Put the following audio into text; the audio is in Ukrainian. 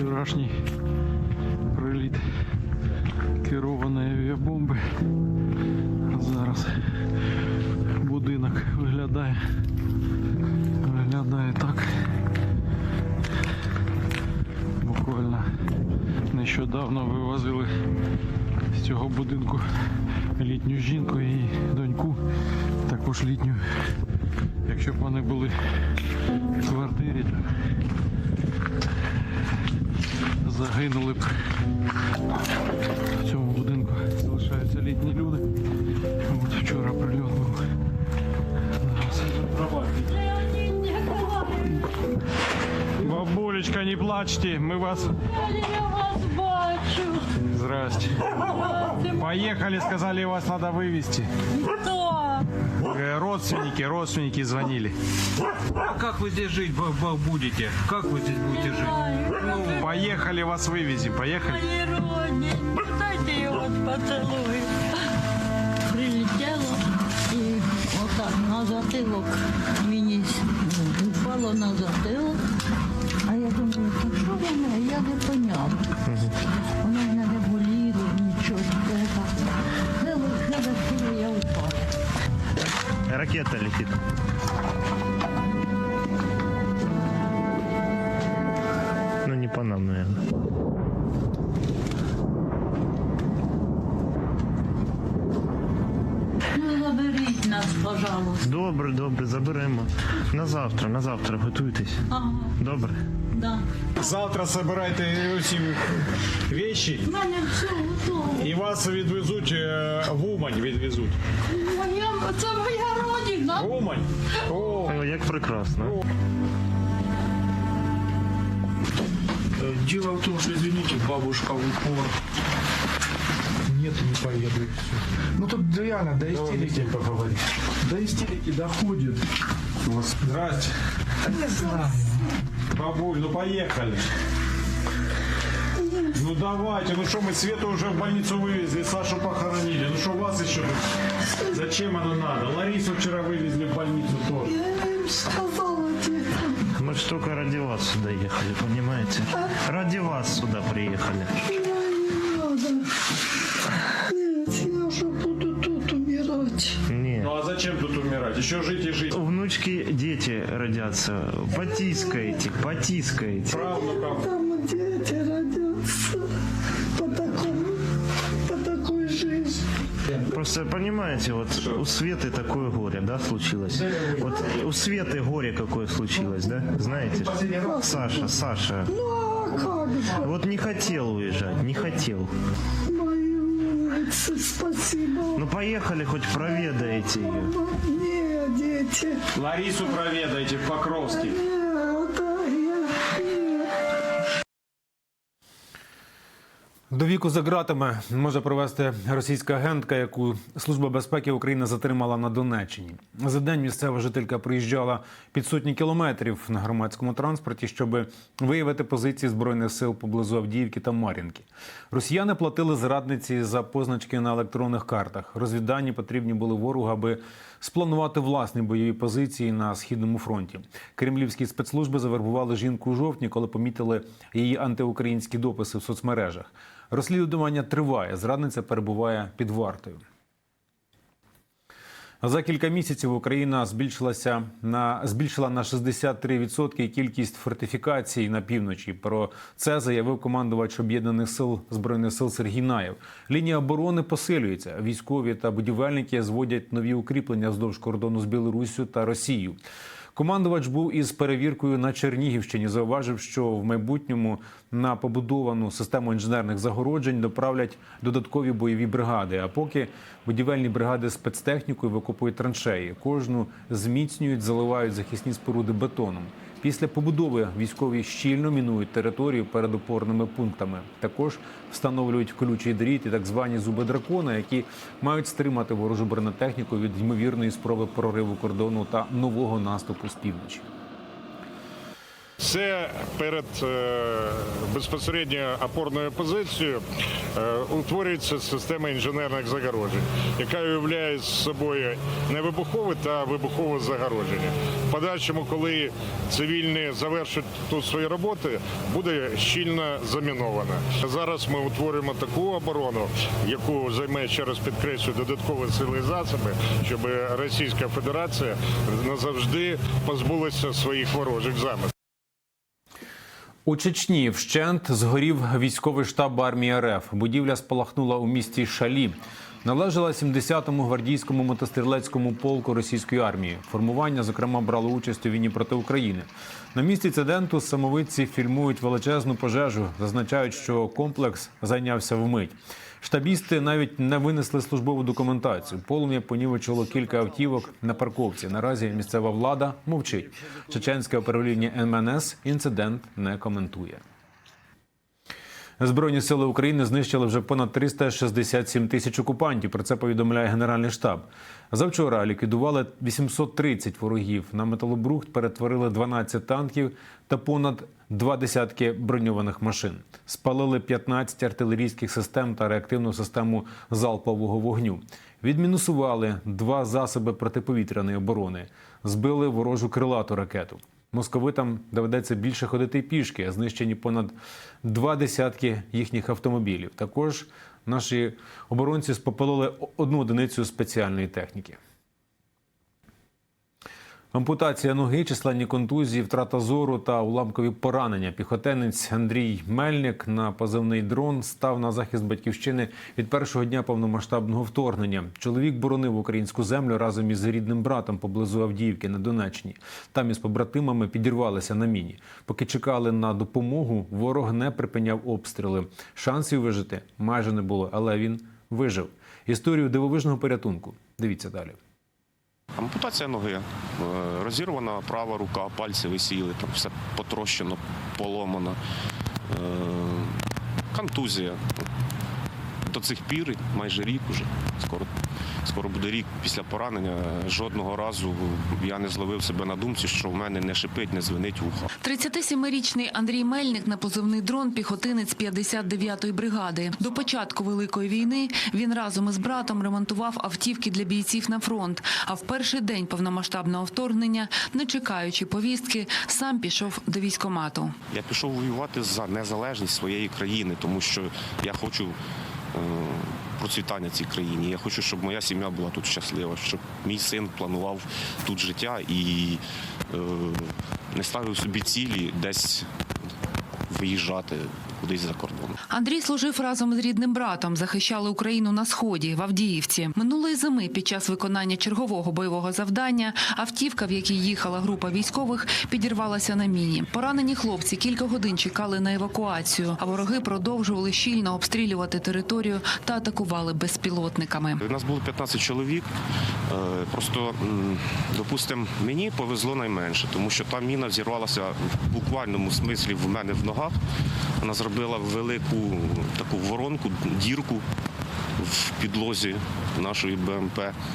Вчорашній приліт керованої авіабомби. Зараз будинок виглядає. Виглядає так. Буквально нещодавно вивозили з цього будинку літню жінку і доньку, також літню. Якщо б вони були в квартирі, загинули б. В цьому будинку залишаються літні люди. От вчора прильот був. Бабулечка, не плачьте, мы вас... Поехали, сказали, вас надо вывести. Хто? Э, Родственники, родственники звонили. А как вы здесь жить б- б- будете? Как вы здесь будете жить? Ой, Поехали, вас вывезем, поехали. мої родні, дайте я вас поцілую. Прилетіло і отак на затилок мені ну, упало на затилок. А я думаю, так що воно? Я не поняла. Воно в Ракета летит. Ну, не по нам, наверное. Ну, заберіть нас, пожалуйста. Добре, добре, заберемо. На завтра, на завтра готуйтесь. Ага, Добре. да. Завтра собирайте усі вещи У мене все готово. і вас відвезуть е, в Умань відвезуть. Моя, це моя родина. Умань? О, О, як прекрасно. Э, Дело в том, что, извините, бабушка в упор. Нет, не поеду. и всё. Ну тут реально до истерики поговорить. До истерики доходит. здрасте. Не знаю. Бабуль, ну поехали. Ну давайте, ну что мы Свету уже в больницу вывезли, Сашу похоронили. Ну что вас еще тут? Зачем оно надо? Ларису вчера вывезли в больницу тоже. Мы ж только ради вас сюда ехали, понимаете? Ради вас сюда приехали. Нет, я уже буду тут умирать. Не. Ну а зачем тут умирать? Еще жить и жить. Внучки, дети родятся. Потискаете, потискаете. Правнукам. Там дети родятся по такому, по такой жизни. Просто понимаете, вот у Светы такое горе, да, случилось? Вот у Светы горе какое случилось, да? Знаете? Саша, Саша. Ну а как же, Вот не хотел уезжать, не хотел. Спасибо. Ну поехали, хоть проведаете ее. Не, дети, Ларису проведайте в Покровске. До віку за ґратами може провести російська агентка, яку Служба безпеки України затримала на Донеччині. За день місцева жителька приїжджала під сотні кілометрів на громадському транспорті, щоб виявити позиції збройних сил поблизу Авдіївки та Мар'їнки. Росіяни платили зрадниці за позначки на електронних картах. Розвіддані потрібні були ворогу, аби спланувати власні бойові позиції на східному фронті. Кремлівські спецслужби завербували жінку у жовтні, коли помітили її антиукраїнські дописи в соцмережах. Розслідування триває. Зрадниця перебуває під вартою. За кілька місяців Україна збільшилася на збільшила на 63% кількість фортифікацій на півночі. Про це заявив командувач об'єднаних сил збройних сил Сергій Наєв. Лінія оборони посилюється. Військові та будівельники зводять нові укріплення вздовж кордону з Білоруссю та Росією. Командувач був із перевіркою на Чернігівщині. Зауважив, що в майбутньому на побудовану систему інженерних загороджень доправлять додаткові бойові бригади. А поки будівельні бригади спецтехнікою викопують траншеї, кожну зміцнюють, заливають захисні споруди бетоном. Після побудови військові щільно мінують територію перед опорними пунктами. Також встановлюють колючий дріт і так звані зуби дракона, які мають стримати ворожу бронетехніку від ймовірної спроби прориву кордону та нового наступу з півночі. Це перед е, безпосередньо опорною позицією е, утворюється система інженерних загороджень, яка уявляє з собою невибухове та вибухове загородження. В подальшому, коли цивільні завершать тут свої роботи, буде щільно замінована. Зараз ми утворюємо таку оборону, яку займе ще раз підкреслю додаткові сили і засоби, щоб Російська Федерація назавжди позбулася своїх ворожих замислів. У Чечні вщент згорів військовий штаб армії РФ. Будівля спалахнула у місті Шалі. Належала 70-му гвардійському мотострілецькому полку російської армії. Формування, зокрема, брало участь у війні проти України. На місці інциденту самовидці фільмують величезну пожежу. Зазначають, що комплекс зайнявся вмить. Штабісти навіть не винесли службову документацію. Полум'я понівечило кілька автівок на парковці. Наразі місцева влада мовчить. Чеченське управління МНС інцидент не коментує. Збройні сили України знищили вже понад 367 тисяч окупантів. Про це повідомляє Генеральний штаб. Завчора ліквідували 830 ворогів. На металобрухт перетворили 12 танків та понад два десятки броньованих машин. Спалили 15 артилерійських систем та реактивну систему залпового вогню. Відмінусували два засоби протиповітряної оборони. Збили ворожу крилату ракету. Московитам доведеться більше ходити пішки, знищені понад два десятки їхніх автомобілів. Також наші оборонці спопалили одну одиницю спеціальної техніки. Ампутація ноги, численні контузії, втрата зору та уламкові поранення. Піхотенець Андрій Мельник на позивний дрон став на захист батьківщини від першого дня повномасштабного вторгнення. Чоловік боронив українську землю разом із рідним братом поблизу Авдіївки на Донеччині. Там із побратимами підірвалися на міні. Поки чекали на допомогу, ворог не припиняв обстріли. Шансів вижити майже не було, але він вижив. Історію дивовижного порятунку. Дивіться далі. Ампутація ноги, е, розірвана права рука, пальці висіли, там все потрощено, поломано. Е, Контузія. До цих пір, майже рік уже, скоро, скоро буде рік після поранення. Жодного разу я не зловив себе на думці, що в мене не шипить, не звенить вухо. 37-річний Андрій Мельник на позивний дрон піхотинець 59-ї бригади. До початку Великої війни він разом із братом ремонтував автівки для бійців на фронт. А в перший день повномасштабного вторгнення, не чекаючи повістки, сам пішов до військомату. Я пішов воювати за незалежність своєї країни, тому що я хочу процвітання цій країні. Я хочу, щоб моя сім'я була тут щаслива, щоб мій син планував тут життя і е, не ставив собі цілі десь виїжджати кудись за кордон. Андрій служив разом з рідним братом, захищали Україну на сході в Авдіївці. Минулої зими під час виконання чергового бойового завдання автівка, в якій їхала група військових, підірвалася на міні. Поранені хлопці кілька годин чекали на евакуацію, а вороги продовжували щільно обстрілювати територію та атакували безпілотниками. У нас було 15 чоловік. Е, Просто, допустимо, мені повезло найменше, тому що та міна взірвалася в буквальному смислі в мене в ногах. Вона зробила велику таку воронку, дірку в підлозі нашої БМП.